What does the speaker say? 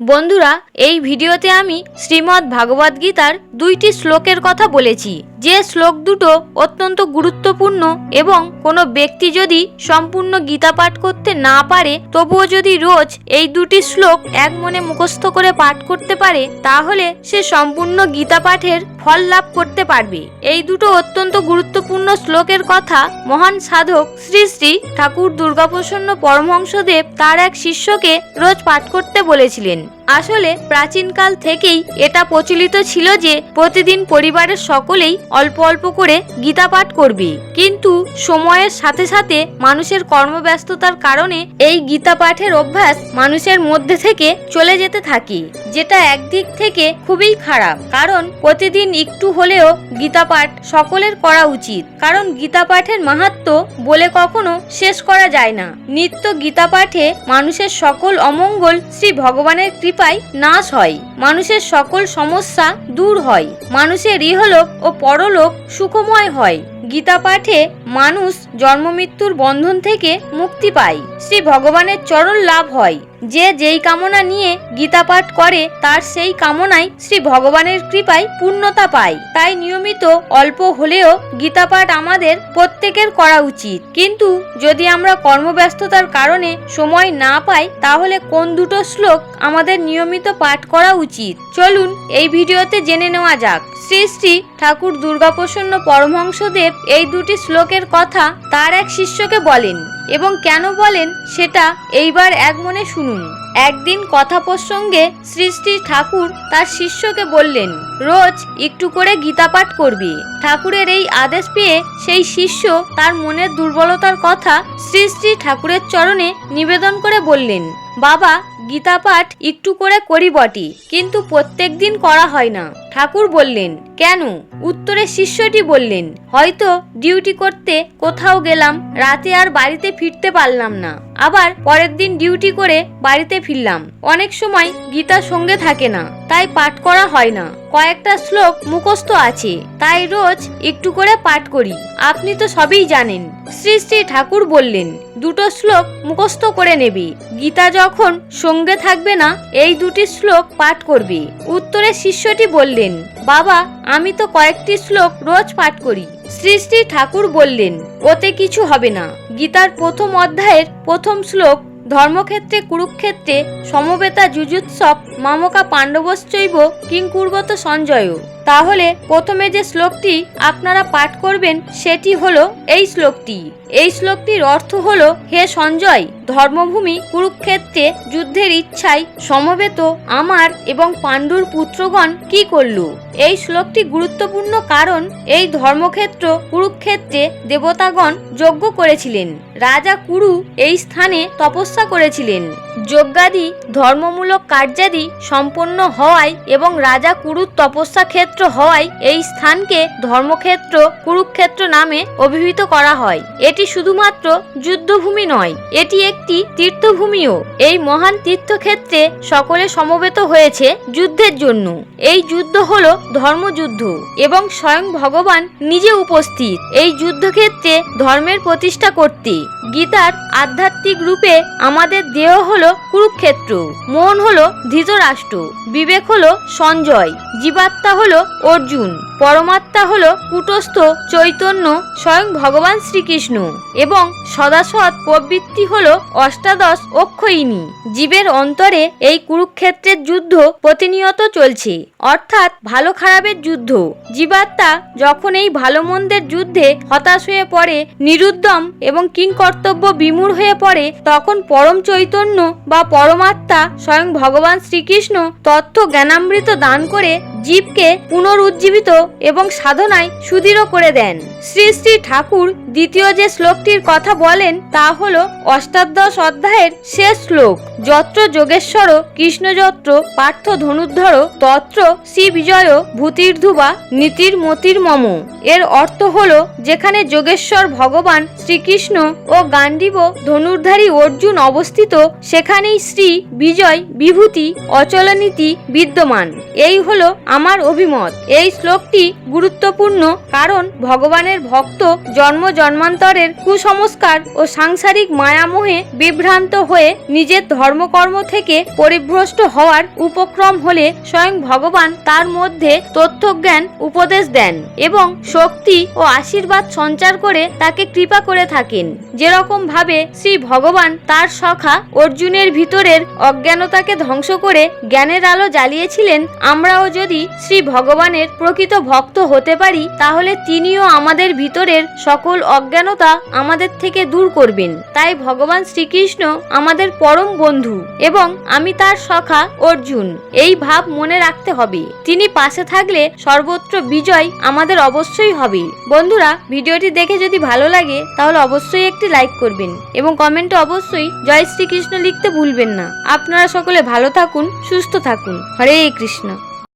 বন্ধুরা এই ভিডিওতে আমি শ্রীমদ্ ভাগবত গীতার দুইটি শ্লোকের কথা বলেছি। যে শ্লোক দুটো অত্যন্ত গুরুত্বপূর্ণ এবং কোনো ব্যক্তি যদি সম্পূর্ণ গীতা পাঠ করতে না পারে, তবুও যদি রোজ এই দুটি শ্লোক এক মনে মুখস্থ করে পাঠ করতে পারে, তাহলে সে সম্পূর্ণ গীতা পাঠের ফল লাভ করতে পারবে। এই দুটো অত্যন্ত গুরুত্বপূর্ণ শ্লোকের কথা মহান সাধক শ্রী শ্রী ঠাকুর দুর্গাপ্রসন্ন পরমহংসদেব তার এক শিষ্যকে রোজ পাঠ করতে বলেছিলেন। আসলে প্রাচীনকাল থেকেই এটা প্রচলিত ছিল যে প্রতিদিন পরিবারের সকলেই অল্প অল্প করে গীতা পাঠ করবে। কিন্তু সময়ের সাথে সাথে মানুষের কর্মব্যস্ততার কারণে এই গীতা পাঠের অভ্যাস মানুষের মধ্যে থেকে চলে যেতে থাকে, যেটা একদিক থেকে খুবই খারাপ। কারণ প্রতিদিন একটু হলেও গীতা পাঠ সকলের করা উচিত। কারণ গীতা পাঠের মাহাত্ম বলে কখনো শেষ করা যায় না। নিত্য গীতা পাঠে মানুষের সকল অমঙ্গল শ্রী ভগবানের কৃপায় নাশ হয়। মানুষের সকল সমস্যা দূর হয়। মানুষের ইহলোক ও পরলোক সুখময় হয়। গীতা পাঠে মানুষ জন্মমৃত্যুর বন্ধন থেকে মুক্তি পায়। শ্রী ভগবানের চরণ লাভ হয়। যে যেই কামনা নিয়ে গীতা পাঠ করে, তার সেই কামনায় শ্রী ভগবানের কৃপায় পূর্ণতা পায়। তাই নিয়মিত অল্প হলেও গীতা পাঠ আমাদের প্রত্যেকের করা উচিত। কিন্তু যদি আমরা কর্মব্যস্ততার কারণে সময় না পাই, তাহলে কোন দুটো শ্লোক আমাদের নিয়মিত পাঠ করা উচিত? চলুন এই ভিডিওতে জেনে নেওয়া যাক। শ্রী শ্রী ঠাকুর দুর্গাপ্রসন্ন পরমহংসদেব এই দুটি শ্লোকের কথা তার এক শিষ্যকে বলেন এবং কেন বলেন সেটা এইবার এক মনে শুনুন। একদিন কথা প্রসঙ্গে শ্রী ঠাকুর তার শিষ্যকে বললেন, রোজ একটু করে গীতা পাঠ করবে। ঠাকুরের এই আদেশ পেয়ে সেই শিষ্য তার মনের দুর্বলতার কথা শ্রী শ্রী ঠাকুরের চরণে নিবেদন করে বললেন, বাবা গীতা পাঠ একটু করে করি বটে, কিন্তু প্রত্যেক দিন করা হয় না। ঠাকুর বললেন, কেন? উত্তরে শিষ্যটি বললেন, হয়তো ডিউটি করতে কোথাও গেলাম, রাতে আর বাড়িতে ফিরতে পারলাম না। আবার পরের দিন ডিউটি করে বাড়িতে ফিরলাম। অনেক সময় গীতা সঙ্গে থাকে না, তাই পাঠ করা হয় না। কয়েকটা শ্লোক মুখস্থ আছে, তাই রোজ একটু করে পাঠ করি। আপনি তো সবই জানেন। শ্রী শ্রী ঠাকুর বললেন, দুটো শ্লোক মুখস্থ করে নেবে। গীতা যখন সঙ্গে থাকবে না, এই দুটি শ্লোক পাঠ করবে। উত্তরে শিষ্যটি বললেন, বাবা, আমি তো কয়েকটি শ্লোক রোজ পাঠ করি। শ্রী শ্রী ঠাকুর বললেন, ওতে কিছু হবে না। গীতার প্রথম অধ্যায়ের প্রথম শ্লোক ধর্মক্ষেত্রে কুরুক্ষেত্রে সমবেতা যুজুৎসব মামকা পাণ্ডবশ্চৈব কিংকুর্বত সঞ্জয় তাহলে প্রথমে যে শ্লোকটি আপনারা পাঠ করবেন সেটি হলো এই শ্লোকটি। এই শ্লোকটির অর্থ হলো, হে সঞ্জয়, ধর্মভূমি কুরুক্ষেত্রে যুদ্ধের ইচ্ছায় সমবেত আমার এবং পাণ্ডুর পুত্রগণ কি করল? এই শ্লোকটি গুরুত্বপূর্ণ কারণ এই ধর্মক্ষেত্র কুরুক্ষেত্রে দেবতাগণ যজ্ঞ করেছিলেন। রাজা কুরু এই স্থানে তপস্যা করেছিলেন। যজ্ঞাদি, ধর্মমূলক কার্যাদি সম্পন্ন হওয়ায় এবং রাজা কুরুর তপস্যা ক্ষেত্র হওয়ায় এই স্থানকে ধর্মক্ষেত্র, কুরুক্ষেত্র নামে অভিহিত করা হয়। এটি শুধুমাত্র যুদ্ধভূমি নয়, এটি একটি তীর্থভূমিও। এই মহান তীর্থক্ষেত্রে সকলে সমবেত হয়েছে যুদ্ধের জন্য। এই যুদ্ধ হল ধর্মযুদ্ধ এবং স্বয়ং ভগবান নিজে উপস্থিত। এই যুদ্ধক্ষেত্রে ধর্মের প্রতিষ্ঠা করতে গীতার আধ্যাত্মিক রূপে আমাদের দেহ হলো কুরুক্ষেত্র। মন হলো ধৃতরাষ্ট্র, বিবেক হলো সঞ্জয়, জীবাত্মা হলো অর্জুন, পরমাত্মা হলো কুটস্থ চৈতন্য স্বয়ং ভগবান শ্রীকৃষ্ণ এবং সদাসৎ প্রবৃত্তি হলো অষ্টাদশ অক্ষয়িনী। জীবের অন্তরে এই কুরুক্ষেত্রের যুদ্ধ প্রতিনিয়ত চলছে, অর্থাৎ ভালো খারাপের যুদ্ধ। জীবাত্মা যখন এই ভালো মন্দের যুদ্ধে হতাশ হয়ে পড়ে, নিরুদ্যম এবং কিংকর্তব্য বিমূঢ় হয়ে পড়ে, তখন পরম চৈতন্য বা পরমাত্মা স্বয়ং ভগবান শ্রীকৃষ্ণ তথ্য জ্ঞানামৃত দান করে জীবকে পুনরুজ্জীবিত এবং সাধনায় সুদৃঢ় করে দেন। শ্রী শ্রী ঠাকুর দ্বিতীয় যে শ্লোকটির কথা বলেন তা হল অষ্টাদশ অধ্যায়ের শেষ শ্লোক। যত্র যোগেশ্বর, কৃষ্ণযত্র, পার্থ ধনুর্ধর, তত্র শ্রী বিজয় ভূতির্ধুবা নীতির মতির মম। এর অর্থ হল যেখানে যোগেশ্বর ভগবান শ্রীকৃষ্ণ ও গান্ডীব ধনুর্ধারী অর্জুন অবস্থিত, সেখানেই শ্রী বিজয় বিভূতি অচলনীতি বিদ্যমান। এই হলো আমার অভিমত। এই শ্লোকটি গুরুত্বপূর্ণ কারণ ভগবানের ভক্ত জন্ম জন্মান্তরের কুসংস্কার ও সাংসারিক মায়ামোহে বিভ্রান্ত হয়ে নিজের ধর্মকর্ম থেকে পরিভ্রষ্ট হওয়ার উপক্রম হলে স্বয়ং ভগবান তার মধ্যে তথ্যজ্ঞান উপদেশ দেন এবং শক্তি ও আশীর্বাদ সঞ্চার করে তাকে কৃপা করে থাকেন। যেরকম ভাবে শ্রী ভগবান তার সখা অর্জুনের ভিতরের অজ্ঞানতাকে ধ্বংস করে জ্ঞানের আলো জ্বালিয়েছিলেন, আমরাও যদি শ্রী ভগবানের প্রকৃত ভক্ত হতে পারি, তাহলে তিনিও আমাদের ভিতরের সকল অজ্ঞানতা আমাদের থেকে দূর করবেন। তাই ভগবান শ্রীকৃষ্ণ আমাদের পরম বন্ধু এবং আমি তার সখা অর্জুন। এই ভাব মনে রাখতে হবে। তিনি পাশে থাকলে সর্বত্র বিজয় আমাদের অবশ্যই হবে। বন্ধুরা, ভিডিওটি দেখে যদি ভালো লাগে, তাহলে অবশ্যই একটি লাইক করবেন এবং কমেন্টে অবশ্যই জয় শ্রীকৃষ্ণ লিখতে ভুলবেন না। আপনারা সকলে ভালো থাকুন, সুস্থ থাকুন। হরে কৃষ্ণ।